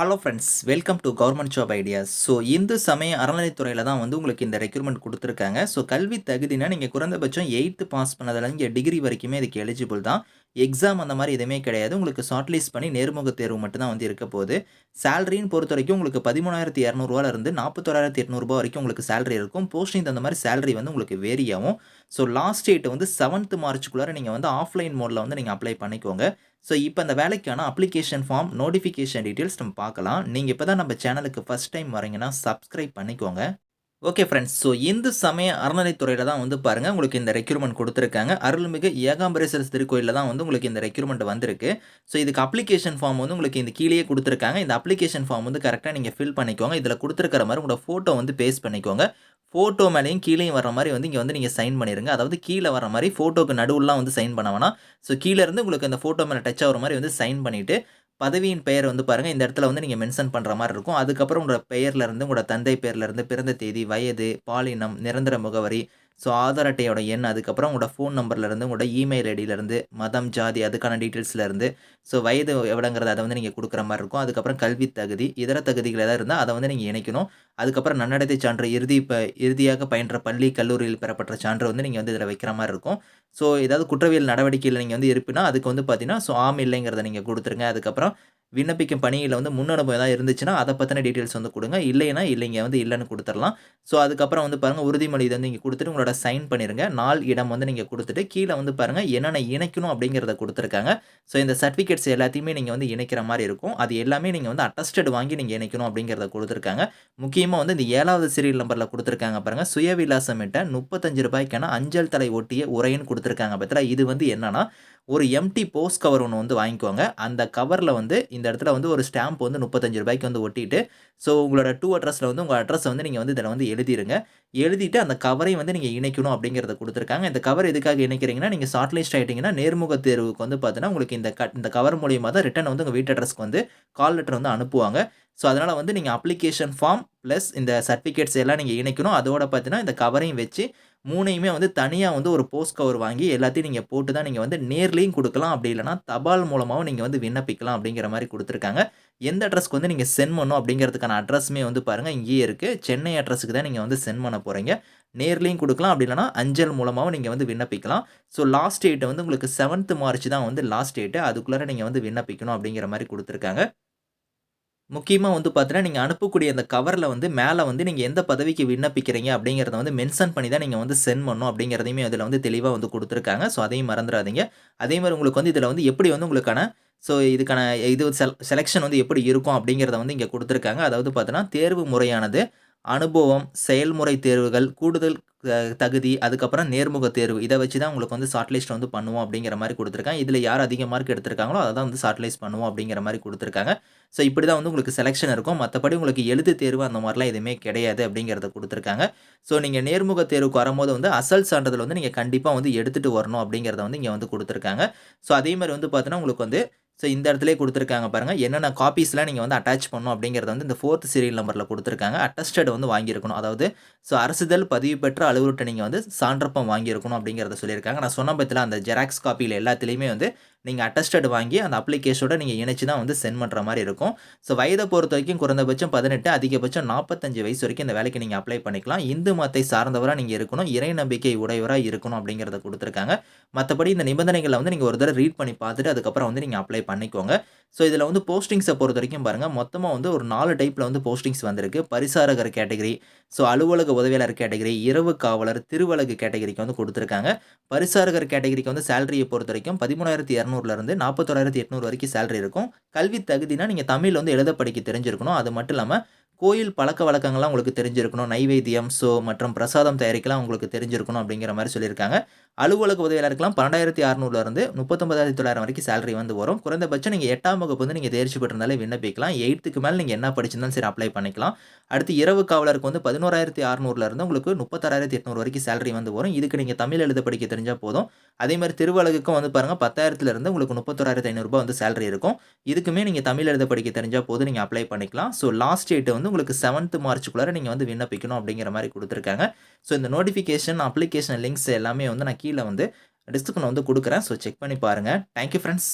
Hello friends welcome to government job ideas so Hindu சமய அறநிலைத்துறையில் தான் வந்து உங்களுக்கு இந்த ரெக்யூர்மெண்ட் கொடுத்துருக்காங்க. ஸோ கல்வி தகுதினா நீங்கள் குறைந்தபட்சம் எயித்து பாஸ் பண்ணதில் இங்கே டிகிரி வரைக்குமே இதுக்கு எலிஜிபிள் தான். எக்ஸாம் அந்த மாதிரி எதுவுமே கிடையாது. உங்களுக்கு ஷார்ட் லிஸ்ட் பண்ணி நேர்முக தேர்வு மட்டும்தான் வந்து இருக்க போகுது. சேலரின்னு பொறுத்த வரைக்கும் உங்களுக்கு பதிமூணாயிரத்தி இரநூறுவாலேருந்து நாற்பத்தோராயிரத்தி எட்நூறுபா வரைக்கும் உங்களுக்கு சேலரி இருக்கும். போஸ்டிங் தகுந்த மாதிரி சேலரி வந்து உங்களுக்கு வேரி ஆகும். ஸோ லாஸ்ட் டேட் வந்து செவன்த் மார்ச்சுக்குள்ளார நீங்கள் வந்து ஆஃப்லைன் மோடில் வந்து நீங்கள் அப்ளை பண்ணிக்கோங்க. ஸோ இப்போ அந்த வேலைக்கான அப்ளிகேஷன் ஃபார்ம் நோட்டிஃபிகேஷன் டீட்டெயில்ஸ் நம்ம பார்க்கலாம். நீங்கள் இப்போ தான் நம்ம சேனலுக்கு ஃபஸ்ட் டைம் வரீங்கன்னா சப்ஸ்கிரைப் பண்ணிக்கோங்க. ஓகே ஃப்ரெண்ட்ஸ் ஸோ இந்து சமய அறநிலைத்துறையில் தான் வந்து பாருங்கள் உங்களுக்கு இந்த ரெக்யூர்மெண்ட் கொடுத்துருக்காங்க. அருள்மிகு ஏகாம்பரேஸ்வரர் திருக்கோயிலில் தான் வந்து உங்களுக்கு இந்த ரெக்யூர்மெண்ட் வந்திருக்கு. ஸோ இதுக்கு அப்ளிகேஷன் ஃபார்ம் வந்து உங்களுக்கு இந்த கீழேயே கொடுத்துருக்காங்க. இந்த அப்ளிகேஷன் ஃபார்ம் வந்து கரெக்டாக நீங்கள் ஃபில் பண்ணிக்கோங்க. இதில் கொடுத்துருக்கிற மாதிரி உங்களோட ஃபோட்டோ வந்து பேஸ்ட் பண்ணிக்கோங்க. ஃபோட்டோ மேலேயும் கீழேயும் வர மாதிரி வந்து இங்கே வந்து நீங்கள் சைன் பண்ணிடுங்க அதாவது கீழே வர மாதிரி ஃபோட்டோக்கு நடுவுலாம் வந்து சைன் பண்ண வேணாம். ஸோ கீழேருந்து உங்களுக்கு அந்த ஃபோட்டோ மேலே டச் ஆகிற மாதிரி வந்து சைன் பண்ணிவிட்டு பதவியின் பெயர் வந்து பாருங்கள் இந்த இடத்துல வந்து நீங்கள் மென்ஷன் பண்ணுற மாதிரி இருக்கும். அதுக்கப்புறம் உங்களோட பெயர்லேருந்து உங்களோட தந்தை பேர்லேருந்து பிறந்த தேதி வயது பாலினம் நிரந்தர முகவரி ஸோ ஆதார் அட்டையோட எண் அதுக்கப்புறம் உங்களோட ஃபோன் நம்பர்லேருந்து உங்களோட இமெயில் ஐடியிலேருந்து மதம் ஜாதி அதுக்கான டீட்டெயில்ஸ்லேருந்து ஸோ வயது எவ்வளோங்கிறத அதை வந்து நீங்கள் கொடுக்குற மாதிரி இருக்கும். அதுக்கப்புறம் கல்வி தகுதி இதர தகுதிகள் எதாவது இருந்தால் அதை வந்து நீங்கள் இணைக்கணும். அதுக்கப்புறம் நன்னடத்தை சான்று இறுதி ப இறுதியாக பயின்ற பள்ளி கல்லூரியில் பெறப்பட்ட சான்று வந்து நீங்கள் வந்து இதில் வைக்கிற மாதிரி இருக்கும். ஸோ ஏதாவது குற்றவியல் நடவடிக்கையில் நீங்கள் வந்து இருப்பினா அதுக்கு வந்து பார்த்தீங்கன்னா ஸோ ஆம் இல்லைங்கிறத நீங்கள் கொடுத்துருங்க. அதுக்கப்புறம் விண்ணப்பிக்கும் பணியில் வந்து முன்னனுபவம் ஏதாவது இருந்துச்சுன்னா அதை பற்றின டீட்டெயில்ஸ் வந்து கொடுங்க. இல்லைன்னா இல்லைங்க வந்து இல்லைன்னு கொடுத்துடலாம். ஸோ அதுக்கப்புறம் வந்து பாருங்கள் உறுதிமொழி இதை வந்து நீங்கள் கொடுத்துட்டு உங்களோட சைன் பண்ணிடுங்க நாள் இடம் வந்து நீங்கள் கொடுத்துட்டு கீழே வந்து பாருங்கள் என்னென்ன இணைக்கணும் அப்படிங்கிறத கொடுத்துருக்காங்க. ஸோ இந்த சர்டிஃபிகேட்ஸ் எல்லாத்தையுமே நீங்கள் வந்து இணைக்கிற மாதிரி இருக்கும். அது எல்லாமே நீங்கள் வந்து அட்டஸ்டட் வாங்கி நீங்கள் இணைக்கணும் அப்படிங்கிறத கொடுத்துருக்காங்க. முக்கியமாக வந்து இந்த ஏழாவது சீரியல் நம்பரில் கொடுத்துருக்காங்க பாருங்கள் சுயவிலாசமிட்ட முப்பத்தஞ்சு ரூபாய்க்கான அஞ்சல் தலை ஒட்டிய உரைன்னு கொடுத்துருக்காங்க பார்த்தா இது வந்து என்னன்னா ஒரு எம்டி போஸ்ட் கவர் ஒன்று வந்து வாங்கிக்கோங்க. அந்த கவரில் வந்து இந்த இடத்துல வந்து ஒரு ஸ்டாம்ப் வந்து முப்பத்தஞ்சு ரூபாய்க்கு வந்து ஒட்டிட்டு ஸோ உங்களோட டூ அட்ரஸில் வந்து உங்கள் அட்ரஸை வந்து நீங்கள் வந்து இதில் வந்து எழுதிருங்க. எழுதிட்டு அந்த கவரையும் வந்து நீங்கள் இணைக்கணும் அப்படிங்கிறத கொடுத்துருக்காங்க. இந்த கவர் எதுக்காக இணைக்கிறீங்கன்னா நீங்கள் ஷார்ட் லிஸ்ட் ஆகிட்டிங்கன்னா நேர்முக தேர்வுக்கு வந்து பார்த்தீங்கன்னா உங்களுக்கு இந்த க இந்த கவர் மூலியமாக தான் ரிட்டன் வந்து உங்கள் வீட்டு அட்ரஸ்க்கு வந்து கால் லெட்டர் வந்து அனுப்புவாங்க. ஸோ அதனால் வந்து நீங்கள் அப்ளிகேஷன் ஃபார்ம் ப்ளஸ் இந்த சர்டிஃபிகேட்ஸ் எல்லாம் நீங்கள் இணைக்கணும். அதோட பார்த்தீங்கன்னா இந்த கவரையும் வச்சு மூணையுமே வந்து தனியாக வந்து ஒரு போஸ்ட் கவர் வாங்கி எல்லாத்தையும் நீங்கள் போட்டு தான் நீங்கள் வந்து நேர்லேயும் கொடுக்கலாம். அப்படி இல்லைனா தபால் மூலமாகவும் நீங்கள் வந்து விண்ணப்பிக்கலாம் அப்படிங்கிற மாதிரி கொடுத்துருக்காங்க. எந்த அட்ரஸ்க்கு வந்து நீங்கள் சென்ட் பண்ணணும் அப்படிங்கிறதுக்கான அட்ரஸுமே வந்து பாருங்கள் இங்கேயே இருக்குது சென்னை அட்ரஸுக்கு தான் நீங்கள் வந்து சென்ட் பண்ண போகிறீங்க நேர்லேயும் கொடுக்கலாம். அப்படி இல்லைனா அஞ்சல் மூலமாகவும் நீங்கள் வந்து விண்ணப்பிக்கலாம். ஸோ லாஸ்ட் டேட்டு வந்து உங்களுக்கு செவன்த் மார்ச் தான் வந்து லாஸ்ட் டேட்டு அதுக்குள்ளே நீங்கள் வந்து விண்ணப்பிக்கணும் அப்படிங்கிற மாதிரி கொடுத்துருக்காங்க. முக்கியமாக வந்து பார்த்தீங்கன்னா நீங்கள் அனுப்பக்கூடிய அந்த கவரில் வந்து மேலே வந்து நீங்கள் எந்த பதவிக்கு விண்ணப்பிக்கிறீங்க அப்படிங்கிறத வந்து மென்ஷன் பண்ணி தான் நீங்கள் வந்து சென்ட் பண்ணணும் அப்படிங்கிறதையுமே அதில் வந்து தெளிவாக வந்து கொடுத்துருக்காங்க. ஸோ அதையும் மறந்துடாதீங்க. அதே மாதிரி உங்களுக்கு வந்து இதில் வந்து எப்படி வந்து உங்களுக்கான ஸோ இதுக்கான இது செலெக்ஷன் வந்து எப்படி இருக்கும் அப்படிங்கிறத வந்து இங்கே கொடுத்துருக்காங்க. அதாவது பார்த்தீங்கன்னா தேர்வு முறையானது அனுபவம் செயல்முறை தேர்வுகள் கூடுதல் தகுதி அதுக்கப்புறம் நேர்முக தேர்வு. இதை வச்சு தான் உங்களுக்கு வந்து ஷார்ட்லிஸ்ட் வந்து பண்ணுவோம் அப்படிங்கிற மாதிரி கொடுத்துருக்காங்க. இதில் யார் அதிக மார்க் எடுத்திருக்காங்களோ அதை தான் வந்து ஷார்ட்லிஸ்ட் பண்ணுவோம் அப்படிங்கிற மாதிரி கொடுத்துருக்காங்க. ஸோ இப்படி தான் வந்து உங்களுக்கு செலெக்ஷன் இருக்கும். மற்றபடி உங்களுக்கு எழுத்து தேர்வு அந்த மாதிரிலாம் எதுவுமே கிடையாது அப்படிங்கிறத கொடுத்துருக்காங்க. ஸோ நீங்கள் நேர்முக தேர்வுக்கு வரும்போது வந்து அசல் சான்றிதழ் வந்து நீங்கள் கண்டிப்பாக வந்து எடுத்துகிட்டு வரணும் அப்படிங்கிறத வந்து இங்கே வந்து கொடுத்துருக்காங்க. ஸோ அதே மாதிரி வந்து பார்த்தீங்கன்னா உங்களுக்கு வந்து ஸோ இந்த இடத்துல கொடுத்துருக்காங்க பாருங்கள் என்னென்ன காப்பீஸ்லாம் நீங்கள் வந்து அட்டாச் பண்ணணும் அப்படிங்கிறத வந்து இந்த ஃபோர்த் சீரியல் நம்பரில் கொடுத்துருக்காங்க. அட்டஸ்டட் வந்து வாங்கியிருக்கணும். அதாவது ஸோ அரசுதல் பதிவு பெற்ற அலுவலர்கிட்ட நீங்கள் வந்து சான்றப்பம் வாங்கியிருக்கணும் அப்படிங்கிறத சொல்லியிருக்காங்க. நான் சொன்ன பற்றில அந்த ஜெராக்ஸ் காப்பியில் எல்லாத்துலேயுமே வந்து நீங்கள் அட்டஸ்டட் வாங்கி அந்த அப்ளிகேஷனோட நீங்கள் இணைச்சி தான் வந்து சென்ட் பண்ணுற மாதிரி இருக்கும். ஸோ வயதை பொறுத்த வரைக்கும் குறைந்தபட்சம் பதினெட்டு அதிகபட்சம் நாற்பத்தஞ்சு வயசு வரைக்கும் இந்த வேலைக்கு நீங்கள் அப்ளை பண்ணிக்கலாம். இந்து மதத்தை சார்ந்தவராக நீங்கள் இருக்கணும். இறை நம்பிக்கை உடையவராக இருக்கணும் அப்படிங்கிறத கொடுத்துருக்காங்க. மற்றபடி இந்த நிபந்தனைகளை வந்து நீங்கள் ஒரு தடவை ரீட் பண்ணி பார்த்துட்டு அதுக்கப்புறம் வந்து நீங்கள் அப்ளை பண்ணிக்கோங்க. ஸோ இதில் வந்து போஸ்டிங்ஸை பொறுத்த வரைக்கும் பாருங்கள் மொத்தமாக வந்து ஒரு நாலு டைப்பில் வந்து போஸ்டிங்ஸ் வந்திருக்கு. பரிசாரகர் கேட்டகரி ஸோ அலுவலக உதவியாளர் கேட்டகரி இரவு காவலர் திருவலகு கேட்டகரிக்கு வந்து கொடுத்துருக்காங்க. பரிசாரகர் கேட்டகரிக்கு வந்து சேலரியை பொறுத்த வரைக்கும் பதிமூணாயிரத்தி இரநூறுலேருந்து நாற்பத்தோராயிரத்தி எட்நூறு வரைக்கும் சேலரி இருக்கும். கல்வி தகுதினா நீங்கள் தமிழ் வந்து எழுத படிக்க தெரிஞ்சிருக்கணும். அது மட்டும் இல்லாமல் கோயில் பழக்க வழக்கங்கள்லாம் உங்களுக்கு தெரிஞ்சிருக்கணும். நைவேத்தியம் ஸோ மற்றும் பிரசாதம் தயாரிக்கலாம் உங்களுக்கு தெரிஞ்சிருக்கணும் அப்படிங்கிற மாதிரி சொல்லியிருக்காங்க. அலுவலக உதவியாளருக்குலாம் பன்னெண்டாயிரத்தி அறநூறுலேருந்து முப்பத்தொம்பதாயிரத்தி தொள்ளாயிரம் வரைக்கும் சேலரி வந்து வரும். குறைந்தபட்சம் நீங்கள் எட்டாம் வகுப்பு வந்து நீங்கள் தேர்ச்சி பெற்றிருந்தாலே விண்ணப்பிக்கலாம். எயித்துக்கு மேலே நீங்கள் என்ன படிச்சிருந்தாலும் சரி அப்ளை பண்ணிக்கலாம். அடுத்து இரவு காவலருக்கு வந்து பதினோராயிரத்தி அறநூறுலேருந்து உங்களுக்கு முப்பத்தாறாயிரத்தி எட்நூறு வரைக்கும் சேலரி வந்து வரும். இதுக்கு நீங்கள் தமிழ் எழுத படிக்க தெரிஞ்சால் போதும். அதே மாதிரி திருவலகுக்கும் வந்து பாருங்கள் பத்தாயிரத்துலேருந்து உங்களுக்கு முப்பத்தோராயிரத்தி ஐநூறுரூபா வந்து சேலரி இருக்கும். இதுக்குமே நீங்கள் தமிழ் எழுத படிக்க தெரிஞ்சால் போதும். நீங்கள் அப்ளை பண்ணிக்கலாம். ஸோ லாஸ்ட் டேட்டு வந்து உங்களுக்கு செவன்த் மார்ச்சுக்குள்ளார நீங்கள் வந்து விண்ணப்பிக்கணும் அப்படிங்கிற மாதிரி கொடுத்துருக்காங்க. ஸோ இந்த நோட்டிஃபிகேஷன் அப்ளிகேஷன் லிங்க்ஸ் எல்லாமே வந்து நான் கீழே வந்து டிஸ்கிரிப்ஷன் வந்து கொடுக்குறேன். ஸோ செக் பண்ணி பாருங்கள் தேங்க்யூ ஃப்ரெண்ட்ஸ்